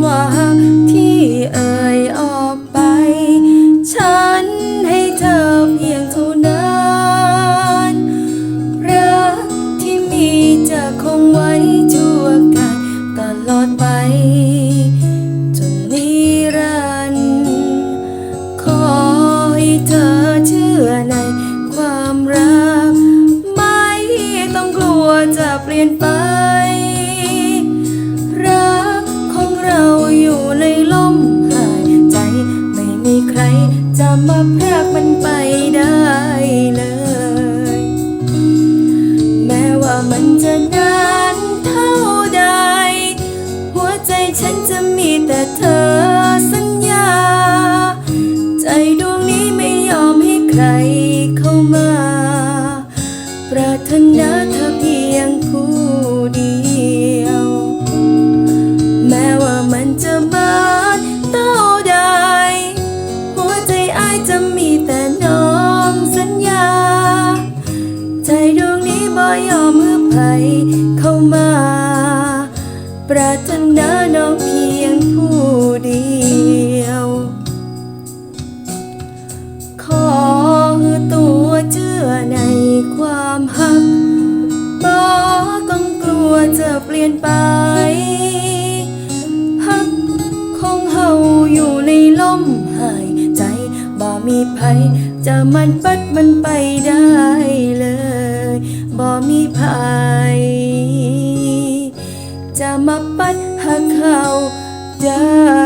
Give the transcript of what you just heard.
晚 จะมาพรากมันไปได้เลย แม้ว่ามันจะนานเท่าใด หัวใจฉันจะมีแต่เธอสัญญา ใจดวงนี้ไม่ยอมให้ใครเข้ามา ปรารถนาเธอเพียงผู้ อมให้ใครเข้ามา ปรารถนาน้องเพียงผู้เดียว ขอตัวเชื่อในความหักบ่ต้องกลัวจะเปลี่ยนไปหักของเฮาอยู่ในลมหายใจบ่มีภัยจะมันปัดมันไปได้เลย บ่มีภัย มาปัดหักเขาได้เลย